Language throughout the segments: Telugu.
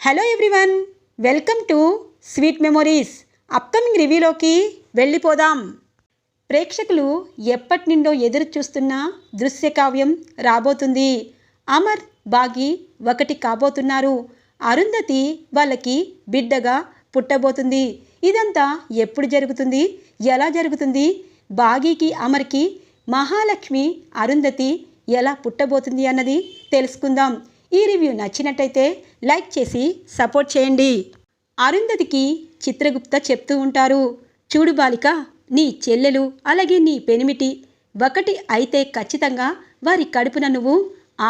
Hello everyone welcome to sweet memories upcoming రివ్యూలోకి వెళ్ళిపోదాం. ప్రేక్షకులు ఎప్పటి నుండో ఎదురు చూస్తున్న దృశ్యకావ్యం రాబోతుంది. అమర్ బాగి ఒకటి కాబోతున్నారు. అరుంధతి వాళ్ళకి బిడ్డగా పుట్టబోతుంది. ఇదంతా ఎప్పుడు జరుగుతుంది? ఎలా జరుగుతుంది? బాగీకి అమర్కి మహాలక్ష్మి అరుంధతి ఎలా పుట్టబోతుంది అన్నది తెలుసుకుందాం. ఈ రివ్యూ నచ్చినట్టయితే లైక్ చేసి సపోర్ట్ చేయండి. అరుంధతికి చిత్రగుప్త చెప్తూ ఉంటారు చూడు బాలిక నీ చెల్లెలు అలాగే నీ పెనిమిటి ఒకటి అయితే ఖచ్చితంగా వారి కడుపున నువ్వు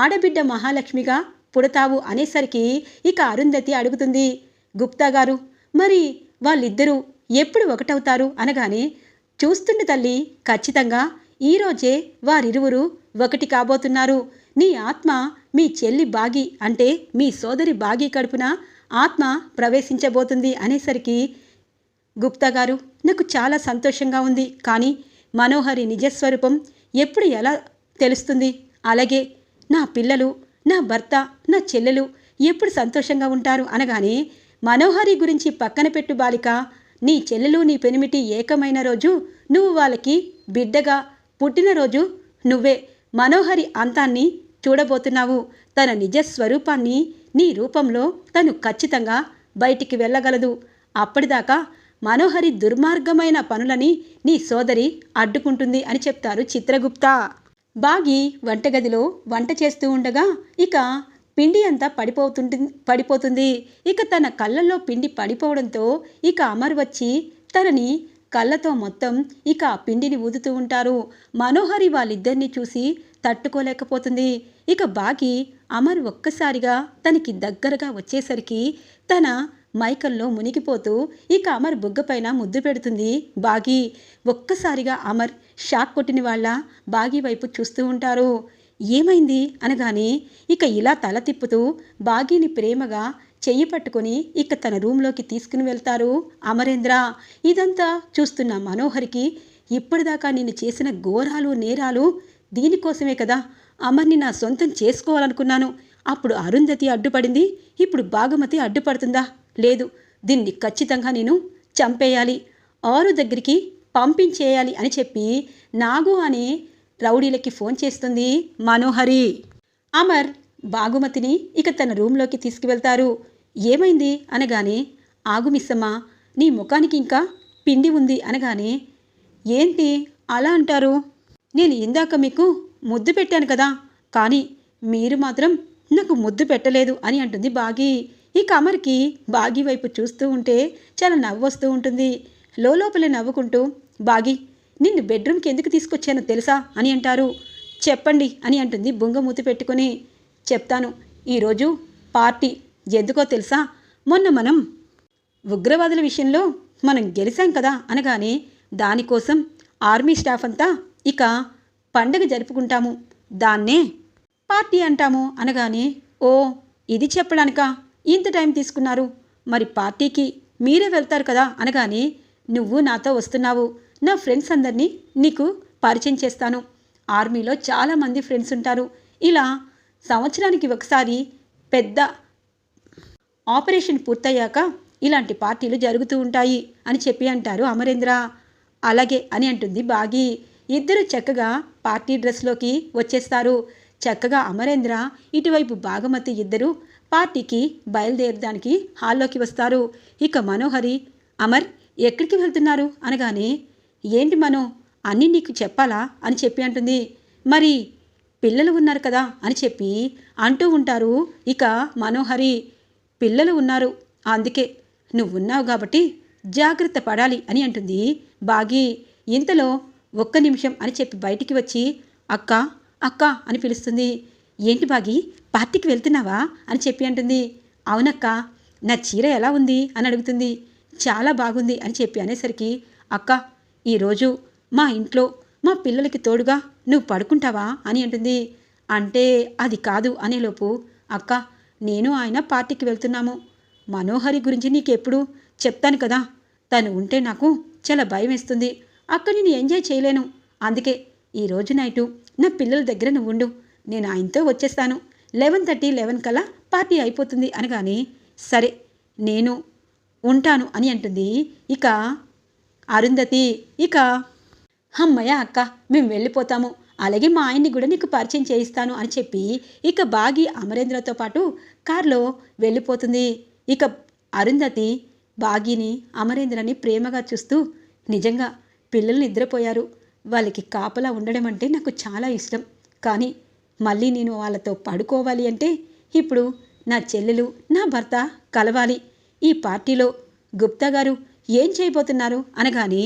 ఆడబిడ్డ మహాలక్ష్మిగా పుడతావు అనేసరికి ఇక అరుంధతి అడుగుతుంది గుప్తా గారు మరి వాళ్ళిద్దరూ ఎప్పుడు ఒకటవుతారు? అనగానే చూస్తుండే తల్లి ఖచ్చితంగా ఈరోజే వారిరువురు ఒకటి కాబోతున్నారు. నీ ఆత్మ మీ చెల్లి బాగి అంటే మీ సోదరి బాగి కడుపున ఆత్మ ప్రవేశించబోతుంది అనేసరికి గుప్తా గారు నాకు చాలా సంతోషంగా ఉంది. కానీ మనోహరి నిజస్వరూపం ఎప్పుడు ఎలా తెలుస్తుంది? అలాగే నా పిల్లలు నా భర్త నా చెల్లెలు ఎప్పుడు సంతోషంగా ఉంటారు? అనగానే మనోహరి గురించి పక్కన పెట్టు బాలిక. నీ చెల్లెలు నీ పెనిమిటి ఏకమైన రోజు నువ్వు వాళ్ళకి బిడ్డగా పుట్టినరోజు నువ్వే. మనోహరి అంతాన్ని చూడబోతున్నావు. తన నిజ స్వరూపాన్ని నీ రూపంలో తను ఖచ్చితంగా బయటికి వెళ్ళగలదు. అప్పటిదాకా మనోహరి దుర్మార్గమైన పనులని నీ సోదరి అడ్డుకుంటుంది అని చెప్తారు చిత్రగుప్త. బాగి వంటగదిలో వంట చేస్తూ ఉండగా ఇక పిండి అంతా పడిపోతుంటుంది పడిపోతుంది. ఇక తన కళ్ళల్లో పిండి పడిపోవడంతో ఇక అమర్ వచ్చి తనని కళ్ళతో మొత్తం ఇక ఆ పిండిని ఊదుతూ ఉంటారు. మనోహరి వాళ్ళిద్దరిని చూసి తట్టుకోలేకపోతుంది. ఇక బాగి అమర్ ఒక్కసారిగా తనకి దగ్గరగా వచ్చేసరికి తన మైకల్లో మునిగిపోతూ ఇక అమర్ బుగ్గపైన ముద్దు పెడుతుంది. బాగి ఒక్కసారిగా అమర్ షాక్ కొట్టిన వాళ్ళ బాగి వైపు చూస్తూ ఉంటారు. ఏమైంది? అనగానే ఇక ఇలా తల తిప్పుతూ బాగీని ప్రేమగా చెయ్యి పట్టుకొని ఇక తన రూంలోకి తీసుకుని వెళ్తారు. అమరేంద్ర ఇదంతా చూస్తున్న మనోహరికి ఇప్పటిదాకా నేను చేసిన ఘోరాలు నేరాలు దీనికోసమే కదా అమర్ని నా సొంతం చేసుకోవాలనుకున్నాను. అప్పుడు అరుంధతి అడ్డుపడింది. ఇప్పుడు భాగమతి అడ్డుపడుతుందా? లేదు. దీన్ని ఖచ్చితంగా నేను చంపేయాలి. ఆరు దగ్గరికి పంపించేయాలి అని చెప్పి నాగు అని రౌడీలకి ఫోన్ చేస్తుంది మనోహరి. అమర్ బాగుమతిని ఇక తన రూంలోకి తీసుకువెళ్తారు. ఏమైంది? అనగానే ఆగు మిస్సమ్మ నీ ముఖానికి ఇంకా పిండి ఉంది. అనగానే ఏంటి? అలా అంటారు? నేను ఇందాక మీకు ముద్దు పెట్టాను కదా కానీ మీరు మాత్రం నాకు ముద్దు పెట్టలేదు అని అంటుంది బాగి. ఇక అమర్కి బాగి వైపు చూస్తూ ఉంటే చాలా నవ్వు వస్తూ ఉంటుంది. లోపలే నవ్వుకుంటూ బాగి నిన్ను బెడ్రూమ్కి ఎందుకు తీసుకొచ్చానో తెలుసా అని అంటారు. చెప్పండి అని అంటుంది బుంగమూతి పెట్టుకుని. చెప్తాను ఈరోజు పార్టీ ఎందుకో తెలుసా? మొన్న మనం ఉగ్రవాదుల విషయంలో మనం గెలిచాం కదా అనగానే దానికోసం ఆర్మీ స్టాఫ్ అంతా ఇక పండగ జరుపుకుంటాము. దాన్నే పార్టీ అంటాము అనగానే ఓ ఇది చెప్పడానికా? ఇంత టైం తీసుకున్నారు. మరి పార్టీకి మీరే వెళ్తారు కదా అనగానే నువ్వు నాతో వస్తున్నావు. నా ఫ్రెండ్స్ అందరినీ నీకు పరిచయం చేస్తాను. ఆర్మీలో చాలామంది ఫ్రెండ్స్ ఉంటారు. ఇలా సంవత్సరానికి ఒకసారి పెద్ద ఆపరేషన్ పూర్తయ్యాక ఇలాంటి పార్టీలు జరుగుతూ ఉంటాయి అని చెప్పి అంటారు అమరేంద్ర. అలాగే అని అంటుంది బాగి. ఇద్దరు చక్కగా పార్టీ డ్రెస్లోకి వచ్చేస్తారు. చక్కగా అమరేంద్ర ఇటువైపు భాగమతి ఇద్దరు పార్టీకి బయలుదేరడానికి హాల్లోకి వస్తారు. ఇక మనోహరి అమర్ ఎక్కడికి వెళ్తున్నారు? అనగానే ఏంటి మనో అన్నీ నీకు చెప్పాలా? అని చెప్పి అంటుంది. మరి పిల్లలు ఉన్నారు కదా? అని చెప్పి అంటూ ఉంటారు ఇక మనోహరి. పిల్లలు ఉన్నారు అందుకే. నువ్వున్నావు కాబట్టి జాగ్రత్త పడాలి అని అంటుంది బాగి. ఇంతలో ఒక్క నిమిషం అని చెప్పి బయటికి వచ్చి అక్క అక్క అని పిలుస్తుంది. ఏంటి బాగి పార్టీకి వెళ్తున్నావా? అని చెప్పి అంటుంది. అవునక్క నా చీర ఎలా ఉంది? అని అడుగుతుంది. చాలా బాగుంది అని చెప్పి అనేసరికి అక్క ఈరోజు మా ఇంట్లో మా పిల్లలకి తోడుగా నువ్వు పడుకుంటావా? అని అంటుంది. అంటే అది కాదు అనేలోపు అక్క నేను ఆయన పార్టీకి వెళ్తున్నాము. మనోహరి గురించి నీకెప్పుడు చెప్తాను కదా. తను ఉంటే నాకు చాలా భయం వేస్తుంది అక్కడ నేను ఎంజాయ్ చేయలేను. అందుకే ఈరోజు నైటు నా పిల్లల దగ్గర నువ్వు ఉండు. నేను ఆయనతో వచ్చేస్తాను. లెవెన్ థర్టీ లెవెన్ కల్లా పార్టీ అయిపోతుంది అనగానే సరే నేను ఉంటాను అని అంటుంది. ఇక అరుంధతి ఇక అమ్మయ్య అక్క మేము వెళ్ళిపోతాము. అలాగే మా ఆయన్ని కూడా నీకు పరిచయం చేయిస్తాను అని చెప్పి ఇక బాగి అమరేంద్రతో పాటు కారులో వెళ్ళిపోతుంది. ఇక అరుంధతి బాగిని అమరేంద్రని ప్రేమగా చూస్తూ నిజంగా పిల్లలు నిద్రపోయారు. వాళ్ళకి కాపలా ఉండడం అంటే నాకు చాలా ఇష్టం. కానీ మళ్ళీ నేను వాళ్ళతో పడుకోవాలి అంటే ఇప్పుడు నా చెల్లెలు నా భర్త కలవాలి. ఈ పార్టీలో గుప్తా గారు ఏం చేయబోతున్నారు అనగానే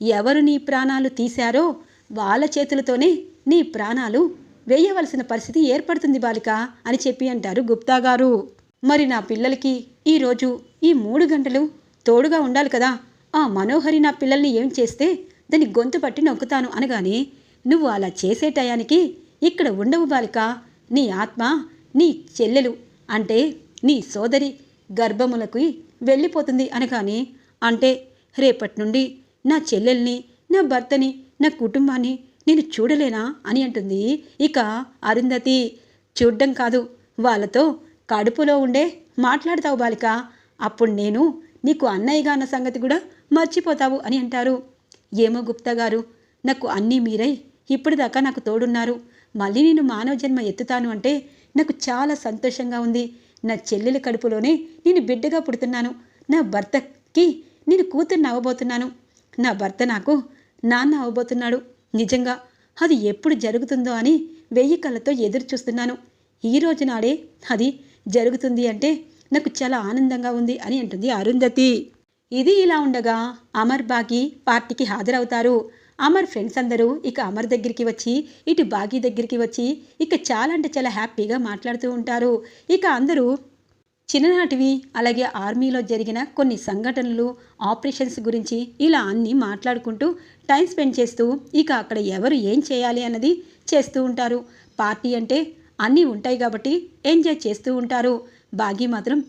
ఎవరు నీ ప్రాణాలు తీశారో వాళ్ళ చేతులతోనే నీ ప్రాణాలు వేయవలసిన పరిస్థితి ఏర్పడుతుంది బాలిక అని చెప్పి అంటారు గుప్తా గారు. మరి నా పిల్లలకి ఈరోజు ఈ మూడు గంటలు తోడుగా ఉండాలి కదా? ఆ మనోహరి నా పిల్లల్ని ఏం చేస్తే దాన్ని గొంతు పట్టి నొక్కుతాను అనగానే నువ్వు అలా చేసే టయానికి ఇక్కడ ఉండవు బాలిక. నీ ఆత్మ నీ చెల్లెలు అంటే నీ సోదరి గర్భములకు వెళ్ళిపోతుంది అనగానే అంటే రేపటి నుండి నా చెల్లెల్ని నా భర్తని నా కుటుంబాన్ని నేను చూడలేనా? అని అంటుంది. ఇక అరుంధతి చూడ్డం కాదు వాళ్ళతో కడుపులో ఉండే మాట్లాడతావు బాలిక. అప్పుడు నేను నీకు అన్నయ్యగా అన్న సంగతి కూడా మర్చిపోతావు అని అంటారు. ఏమో గుప్తా గారు నాకు అన్నీ మీరై ఇప్పటిదాకా నాకు తోడున్నారు. మళ్ళీ నేను మానవ జన్మ ఎత్తుతాను అంటే నాకు చాలా సంతోషంగా ఉంది. నా చెల్లెల కడుపులోనే నేను బిడ్డగా పుడుతున్నాను. నా భర్తకి నేను కూతుర్ని అవ్వబోతున్నాను. నా భర్త నాకు నాన్న అవ్వబోతున్నాడు. నిజంగా అది ఎప్పుడు జరుగుతుందో అని వెయ్యి కళ్ళతో ఎదురు చూస్తున్నాను. ఈ రోజు నాడే అది జరుగుతుంది అంటే నాకు చాలా ఆనందంగా ఉంది అని అంటుంది అరుంధతి. ఇది ఇలా ఉండగా అమర్ బాగి పార్టీకి హాజరవుతారు. అమర్ ఫ్రెండ్స్ అందరూ ఇక అమర్ దగ్గరికి వచ్చి ఇటు బాగి దగ్గరికి వచ్చి ఇక చాలా అంటే చాలా హ్యాపీగా మాట్లాడుతూ ఉంటారు. ఇక అందరూ చిన్ననాటివి అలాగే ఆర్మీలో జరిగిన కొన్ని సంఘటనలు ఆపరేషన్స్ గురించి ఇలా అన్నీ మాట్లాడుకుంటూ టైం స్పెండ్ చేస్తూ ఇక అక్కడ ఎవరు ఏం చేయాలి అన్నది చేస్తూ ఉంటారు. పార్టీ అంటే అన్నీ ఉంటాయి కాబట్టి ఎంజాయ్ చేస్తూ ఉంటారు. బాగి మాత్రం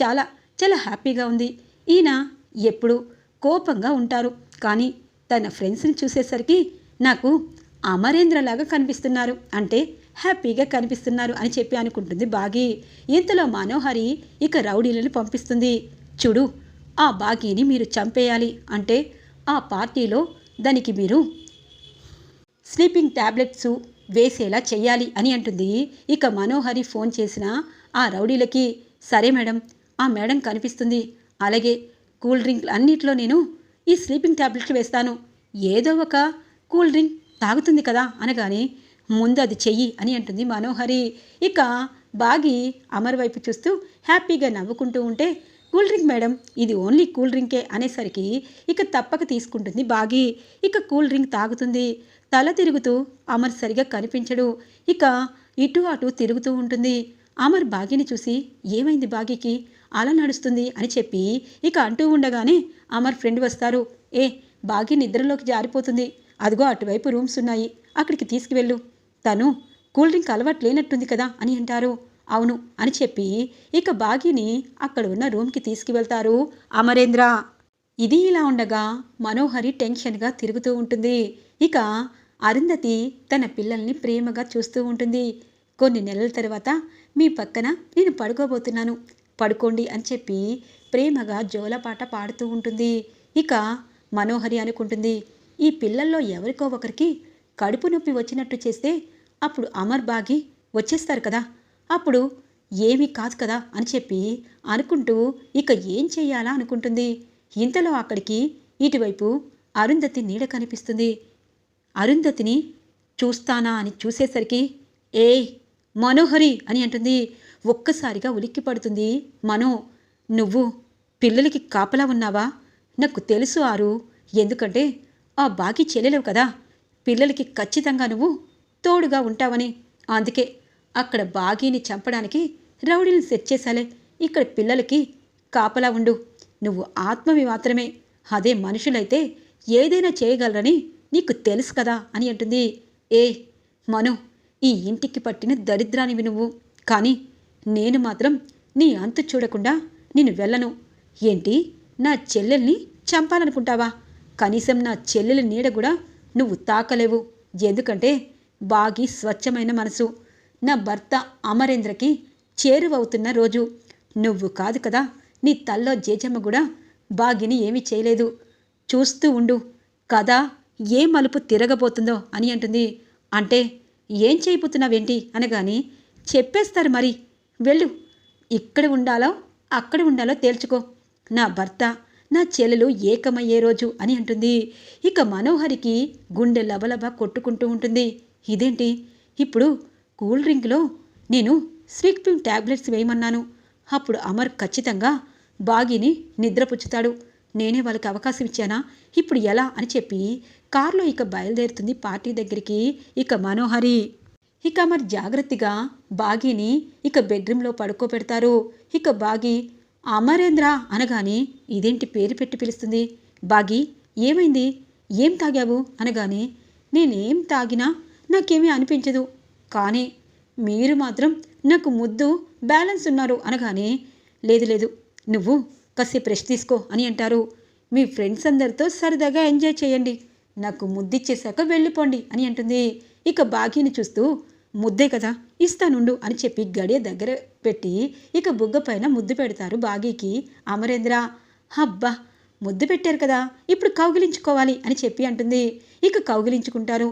చాలా చాలా హ్యాపీగా ఉంది. ఈయన ఎప్పుడు కోపంగా ఉంటారు. కానీ తన ఫ్రెండ్స్ని చూసేసరికి నాకు అమరేంద్రలాగా కనిపిస్తున్నారు. అంటే హ్యాపీగా కనిపిస్తున్నారు అని చెప్పి అనుకుంటుంది బాగి. ఇంతలో మనోహరి ఇక రౌడీలను పంపిస్తుంది. చూడు ఆ బాగీని మీరు చంపేయాలి అంటే ఆ పార్టీలో దానికి మీరు స్లీపింగ్ ట్యాబ్లెట్స్ వేసేలా చేయాలి అని అంటుంది. ఇక మనోహరి ఫోన్ చేసిన ఆ రౌడీలకి సరే మేడం ఆ మేడం కనిపిస్తుంది. అలాగే కూల్ డ్రింక్ అన్నిట్లో నేను ఈ స్లీపింగ్ ట్యాబ్లెట్లు వేస్తాను. ఏదో ఒక కూల్ డ్రింక్ తాగుతుంది కదా అనగానే ముందు అది చెయ్యి అని అంటుంది మనోహరి. ఇక బాగి అమర్ వైపు చూస్తూ హ్యాపీగా నవ్వుకుంటూ ఉంటే కూల్ డ్రింక్ మేడం ఇది ఓన్లీ కూల్ డ్రింకే అనేసరికి ఇక తప్పక తీసుకుంటుంది బాగి. ఇక కూల్ డ్రింక్ తాగుతుంది. తల తిరుగుతూ అమర్ సరిగా కనిపించడు. ఇక ఇటు అటు తిరుగుతూ ఉంటుంది. అమర్ బాగిని చూసి ఏమైంది బాగికి? అలా నడుస్తుంది అని చెప్పి ఇక అంటూ ఉండగానే అమర్ ఫ్రెండ్ వస్తారు. ఏ బాగి నిద్రలోకి జారిపోతుంది. అదిగో అటువైపు రూమ్స్ ఉన్నాయి. అక్కడికి తీసుకువెళ్ళు. తను కూల్ డ్రింక్ అలవాటు లేనట్టుంది కదా అని అంటారు. అవును అని చెప్పి ఇక బాగిని అక్కడ ఉన్న రూమ్కి తీసుకువెళ్తారు అమరేంద్ర. ఇది ఇలా ఉండగా మనోహరి టెన్షన్గా తిరుగుతూ ఉంటుంది. ఇక అరుంధతి తన పిల్లల్ని ప్రేమగా చూస్తూ ఉంటుంది. కొన్ని నెలల తర్వాత మీ పక్కన నేను పడుకోబోతున్నాను. పడుకోండి అని చెప్పి ప్రేమగా జోలపాట పాడుతూ ఉంటుంది. ఇక మనోహరి అనుకుంటుంది ఈ పిల్లల్లో ఎవరికో ఒకరికి కడుపు నొప్పి వచ్చినట్టు చేస్తే అప్పుడు అమర్ బాగి వచ్చేస్తారు కదా. అప్పుడు ఏమీ కాదు కదా అని చెప్పి అనుకుంటూ ఇక ఏం చెయ్యాలా అనుకుంటుంది. ఇంతలో అక్కడికి ఇటువైపు అరుంధతి నీడ కనిపిస్తుంది. అరుంధతిని చూస్తానా అని చూసేసరికి ఏ మనోహరి అని అంటుంది. ఒక్కసారిగా ఉలిక్కి పడుతుంది మనో నువ్వు పిల్లలకి కాపలా ఉన్నావా? నాకు తెలుసు ఆరు. ఎందుకంటే ఆ బాకి చెల్లెలేవు కదా. పిల్లలకి ఖచ్చితంగా నువ్వు తోడుగా ఉంటావని. అందుకే అక్కడ బాగీని చంపడానికి రౌడీని సెట్ చేశాలే. ఇక్కడ పిల్లలకి కాపలా ఉండు. నువ్వు ఆత్మవి మాత్రమే. అదే మనుషులైతే ఏదైనా చేయగలరని నీకు తెలుసు కదా అని అంటుంది. ఏ మను ఈ ఇంటికి పట్టిన దరిద్రానివి నువ్వు. కానీ నేను మాత్రం నీ అంతు చూడకుండా నేను వెళ్ళను. ఏంటి? నా చెల్లెల్ని చంపాలనుకుంటావా? కనీసం నా చెల్లెలి నీడ కూడా నువ్వు తాకలేవు. ఎందుకంటే బాగి స్వచ్ఛమైన మనసు. నా భర్త అమరేంద్రకి చేరువవుతున్న రోజు. నువ్వు కాదు కదా నీ తల్లో జేజమ్మ కూడా బాగిని ఏమీ చేయలేదు. చూస్తూ ఉండు. కదా ఏ మలుపు తిరగబోతుందో అని అంటుంది. అంటే ఏం చేయబోతున్నావేంటి? అనగాని చెప్పేస్తారు మరి. వెళ్ళు. ఇక్కడ ఉండాలో అక్కడ ఉండాలో తేల్చుకో. నా భర్త నా చెల్లెలు ఏకమయ్యే రోజు అని అంటుంది. ఇక మనోహరికి గుండె లబలబ కొట్టుకుంటూ ఉంటుంది. ఇదేంటి? ఇప్పుడు కూల్ డ్రింక్లో నేను స్విక్పిమ్ ట్యాబ్లెట్స్ వేయమన్నాను. అప్పుడు అమర్ ఖచ్చితంగా బాగిని నిద్రపుచ్చుతాడు. నేనే వాళ్ళకి అవకాశం ఇచ్చానా? ఇప్పుడు ఎలా అని చెప్పి కారులో ఇక బయలుదేరుతుంది పార్టీ దగ్గరికి ఇక మనోహరి. ఇక అమర్ జాగ్రత్తగా బాగీని ఇక బెడ్రూమ్లో పడుకోబెడతారు. ఇక బాగి అమరేంద్ర అనగానే ఇదేంటి పేరు పెట్టి పిలుస్తుంది. బాగి ఏమైంది? ఏం తాగావు? అనగానే నేనేం తాగినా నాకేమీ అనిపించదు. కానీ మీరు మాత్రం నాకు ముద్దు బ్యాలెన్స్ ఉన్నారు అనగానే లేదు లేదు నువ్వు కాసేపు రెస్ట్ తీసుకో అని అంటారు. మీ ఫ్రెండ్స్ అందరితో సరదాగా ఎంజాయ్ చేయండి. నాకు ముద్దిచ్చేశాక వెళ్ళిపోండి అని అంటుంది. ఇక బాగీని చూస్తూ ముద్దే కదా ఇస్తానుండు అని చెప్పి గడియ దగ్గర పెట్టి ఇక బుగ్గ పైన ముద్దు పెడతారు బాగీకి. అమరేంద్ర అబ్బా ముద్దు పెట్టారు కదా ఇప్పుడు కౌగిలించుకోవాలి అని చెప్పి అంటుంది. ఇక కౌగిలించుకుంటారు.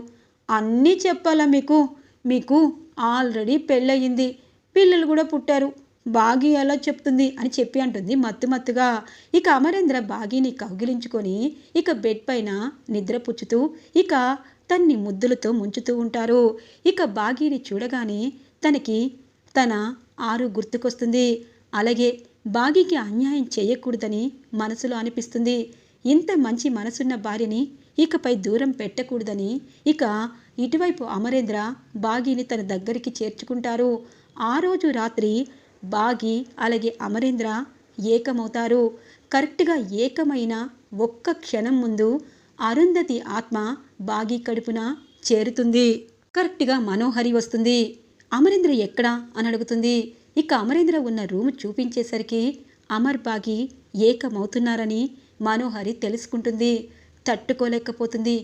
అన్నీ చెప్పాలా మీకు? మీకు ఆల్రెడీ పెళ్ళయింది పిల్లలు కూడా పుట్టారు బాగి ఎలా చెప్తుంది అని చెప్పి అంటుంది మత్తు మత్తుగా. ఇక అమరేంద్ర బాగీని కౌగిలించుకొని ఇక బెడ్ పైన నిద్రపుచ్చుతూ ఇక తన్ని ముద్దులతో ముంచుతూ ఉంటారు. ఇక బాగీని చూడగానే తనకి తన ఆరు గుర్తుకొస్తుంది. అలాగే బాగీకి అన్యాయం చేయకూడదని మనసులో అనిపిస్తుంది. ఇంత మంచి మనసున్న భార్యని ఇకపై దూరం పెట్టకూడదని ఇక ఇటువైపు అమరేంద్ర బాగీని తన దగ్గరికి చేర్చుకుంటారు. ఆ రోజు రాత్రి బాగి అలాగే అమరేంద్ర ఏకమవుతారు. కరెక్ట్గా ఏకమైన ఒక్క క్షణం ముందు అరుంధతి ఆత్మ బాగి కడుపున చేరుతుంది. కరెక్ట్గా మనోహరి వస్తుంది. అమరేంద్ర ఎక్కడా? అని అడుగుతుంది. ఇక అమరేంద్ర ఉన్న రూమ్ చూపించేసరికి అమర్ బాగి ఏకమవుతున్నారని మనోహరి తెలుసుకుంటుంది. తట్టుకోలేకపోతుంది.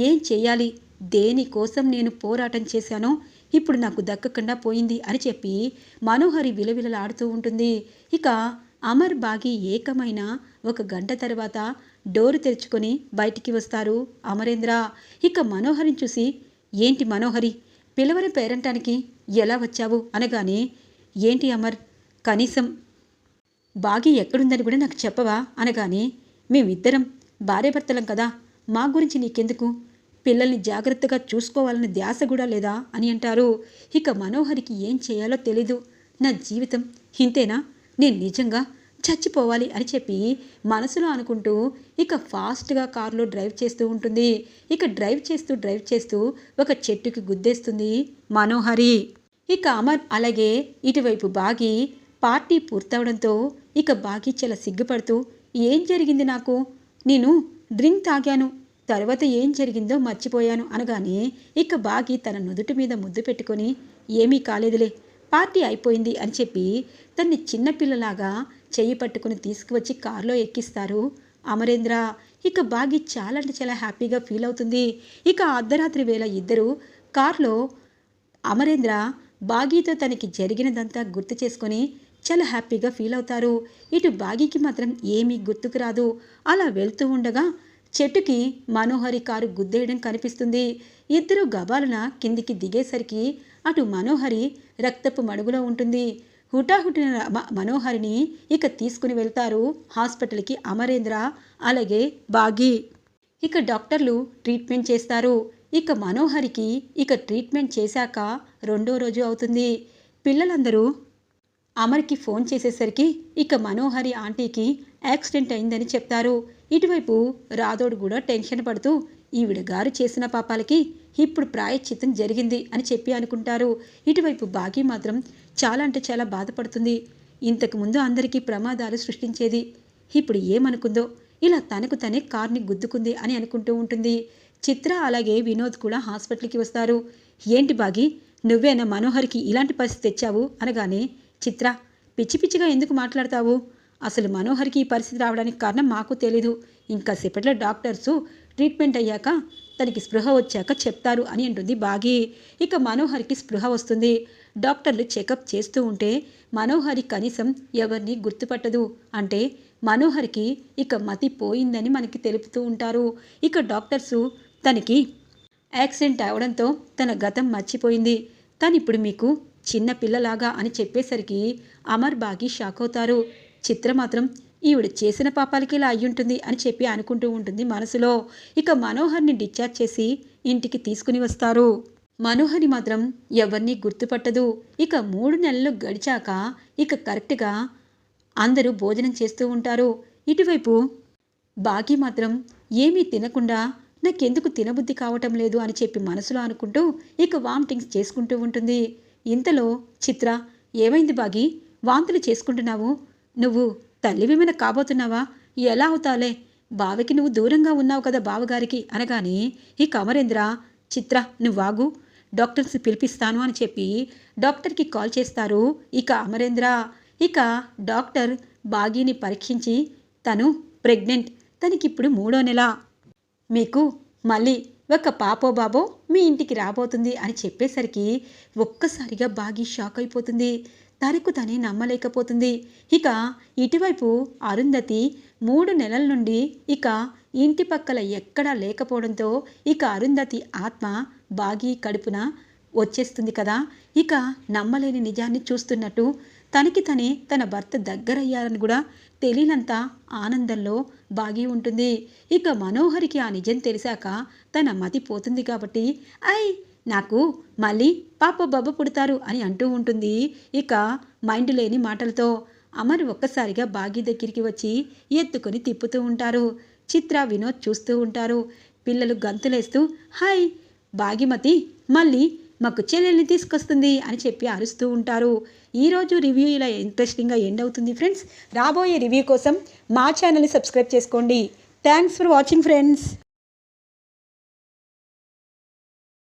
ఏం చేయాలి? దేనికోసం నేను పోరాటం చేశానో ఇప్పుడు నాకు దక్కకుండా పోయింది అని చెప్పి మనోహరి విలవిలలాడుతూ ఉంటుంది. ఇక అమర్ బాగి ఏకమైన ఒక గంట తర్వాత డోరు తెరుచుకొని బయటికి వస్తారు. అమరేంద్ర ఇక మనోహరిని చూసి ఏంటి మనోహరి? పిలవని పేరంటానికి ఎలా వచ్చావు? అనగానే ఏంటి అమర్? కనీసం బాగి ఎక్కడుందని కూడా నాకు చెప్పవా? అనగానే మేమిద్దరం భార్యాభర్తలం కదా మా గురించి నీకెందుకు? పిల్లల్ని జాగ్రత్తగా చూసుకోవాలని ధ్యాస కూడా లేదా? అని అంటారు. ఇక మనోహరికి ఏం చేయాలో తెలీదు. నా జీవితం ఇంతేనా? నేను నిజంగా చచ్చిపోవాలి అని చెప్పి మనసులో అనుకుంటూ ఇక ఫాస్ట్గా కారులో డ్రైవ్ చేస్తూ ఉంటుంది. ఇక డ్రైవ్ చేస్తూ డ్రైవ్ చేస్తూ ఒక చెట్టుకి గుద్దేస్తుంది మనోహరి. ఇక అమర్ అలాగే ఇటువైపు బాగి పార్టీ పూర్తవడంతో ఇక బాగి చాలా సిగ్గుపడుతూ ఏం జరిగింది నాకు? నేను డ్రింక్ తాగాను. తర్వాత ఏం జరిగిందో మర్చిపోయాను అనగానే ఇక బాగి తన నుదుటి మీద ముద్దు పెట్టుకొని ఏమీ కాలేదులే పార్టీ అయిపోయింది అని చెప్పి తన్ని చిన్నపిల్లలాగా చెయ్యి పట్టుకుని తీసుకువచ్చి కారులో ఎక్కిస్తారు. అమరేంద్ర ఇక బాగి చాలా అంటే చాలా హ్యాపీగా ఫీల్ అవుతుంది. ఇక అర్ధరాత్రి వేళ ఇద్దరు కారులో అమరేంద్ర బాగీతో తనకి జరిగినదంతా గుర్తు చేసుకొని చాలా హ్యాపీగా ఫీల్ అవుతారు. ఇటు బాగీకి మాత్రం ఏమీ గుర్తుకు రాదు. అలా వెళ్తూ ఉండగా చెట్టుకి మనోహరి కారు గుద్దేయడం కనిపిస్తుంది. ఇద్దరు గబాలన కిందికి దిగేసరికి అటు మనోహరి రక్తపు మడుగులో ఉంటుంది. హుటాహుటిన మనోహరిని ఇక తీసుకుని వెళ్తారు హాస్పిటల్కి అమరేంద్ర అలాగే బాగి. ఇక డాక్టర్లు ట్రీట్మెంట్ చేస్తారు. ఇక మనోహరికి ఇక ట్రీట్మెంట్ చేశాక రెండో రోజు అవుతుంది. పిల్లలందరూ అమర్కి ఫోన్ చేసేసరికి ఇక మనోహరి ఆంటీకి యాక్సిడెంట్ అయిందని చెప్తారు. ఇటువైపు రాధోడు కూడా టెన్షన్ పడుతూ ఈవిడ గారు చేసిన పాపాలకి ఇప్పుడు ప్రాయశ్చిత్తం జరిగింది అని చెప్పి అనుకుంటారు. ఇటువైపు బాగి మాత్రం చాలా అంటే చాలా బాధపడుతుంది. ఇంతకు ముందు అందరికీ ప్రమాదాలు సృష్టించేది. ఇప్పుడు ఏమనుకుందో ఇలా తనకు తనే కార్ని గుద్దుకుంది అని అనుకుంటూ ఉంటుంది. చిత్ర అలాగే వినోద్ కూడా హాస్పిటల్కి వస్తారు. ఏంటి బాగి నువ్వేనా మనోహర్కి ఇలాంటి పరిస్థితి తెచ్చావు? అనగానే చిత్ర పిచ్చి పిచ్చిగా ఎందుకు మాట్లాడతావు? అసలు మనోహర్కి ఈ పరిస్థితి రావడానికి కారణం మాకు తెలీదు. ఇంకా సేపట్లో డాక్టర్సు ట్రీట్మెంట్ అయ్యాక తనకి స్పృహ వచ్చాక చెప్తారు అని అంటుంది బాగి. ఇక మనోహర్కి స్పృహ వస్తుంది. డాక్టర్లు చెకప్ చేస్తూ ఉంటే మనోహరి కనీసం ఎవరిని గుర్తుపట్టదు. అంటే మనోహరికి ఇక మతి పోయిందని మనకి తెలుపుతూ ఉంటారు. ఇక డాక్టర్సు తనకి యాక్సిడెంట్ అవడంతో తన గతం మర్చిపోయింది. తను ఇప్పుడు మీకు చిన్న పిల్లలాగా అని చెప్పేసరికి అమర్ బాగి షాక్ అవుతారు. చిత్ర మాత్రం ఈవిడ చేసిన పాపాలకి ఇలా అయ్యుంటుంది అని చెప్పి అనుకుంటూ ఉంటుంది మనసులో. ఇక మనోహర్ని డిశ్చార్జ్ చేసి ఇంటికి తీసుకుని వస్తారు. మనోహరి మాత్రం ఎవరిని గుర్తుపట్టదు. ఇక మూడు నెలలు గడిచాక ఇక కరెక్ట్గా అందరూ భోజనం చేస్తూ ఉంటారు. ఇటువైపు బాకీ మాత్రం ఏమీ తినకుండా నాకెందుకు తినబుద్ధి కావటం లేదు అని చెప్పి మనసులో అనుకుంటూ ఇక వామిటింగ్స్ చేసుకుంటూ ఉంటుంది. ఇంతలో చిత్ర ఏమైంది బాగి వాంతులు చేసుకుంటున్నావు. నువ్వు తల్లివేమైనా కాబోతున్నావా? ఎలా అవుతాలే బావకి నువ్వు దూరంగా ఉన్నావు కదా బావగారికి అనగానే ఈ అమరేంద్ర చిత్ర నువ్వాగు డాక్టర్స్ పిలిపిస్తాను అని చెప్పి డాక్టర్కి కాల్ చేస్తారు. ఇక అమరేంద్ర ఇక డాక్టర్ బాగీని పరీక్షించి తను ప్రెగ్నెంట్. తనకిప్పుడు మూడో నెల. మీకు మళ్ళీ ఒక పాపో బాబో మీ ఇంటికి రాబోతుంది అని చెప్పేసరికి ఒక్కసారిగా బాగి షాక్ అయిపోతుంది. తనకు తనే నమ్మలేకపోతుంది. ఇక ఇటువైపు అరుంధతి మూడు నెలల నుండి ఇక ఇంటి పక్కల ఎక్కడా లేకపోవడంతో ఇక అరుంధతి ఆత్మ బాగి కడుపున వచ్చేస్తుంది కదా. ఇక నమ్మలేని నిజాన్ని చూస్తున్నట్టు తనకి తనే తన భర్త దగ్గరయ్యారని కూడా తెలియనంత ఆనందంలో బాగి ఉంటుంది. ఇక మనోహరికి ఆ నిజం తెలిసాక తన మతి పోతుంది కాబట్టి ఐ నాకు మళ్ళీ పాప బొబ్బ పుడతారు అని అంటూ ఉంటుంది. ఇక మైండ్ లేని మాటలతో అమర్ ఒక్కసారిగా బాగి దగ్గరికి వచ్చి ఎత్తుకొని తిప్పుతూ ఉంటారు. చిత్ర వినోద్ చూస్తూ ఉంటారు. పిల్లలు గంతులేస్తూ హాయ్ భాగ్యమతి మళ్ళీ మాకు చెల్లెల్ని తీసుకొస్తుంది అని చెప్పి అరుస్తూ ఉంటారు. ఈరోజు రివ్యూ ఇలా ఇంట్రెస్టింగ్గా ఎండ్ అవుతుంది ఫ్రెండ్స్. రాబోయే రివ్యూ కోసం మా ఛానల్ని సబ్స్క్రైబ్ చేసుకోండి. Thanks for watching friends.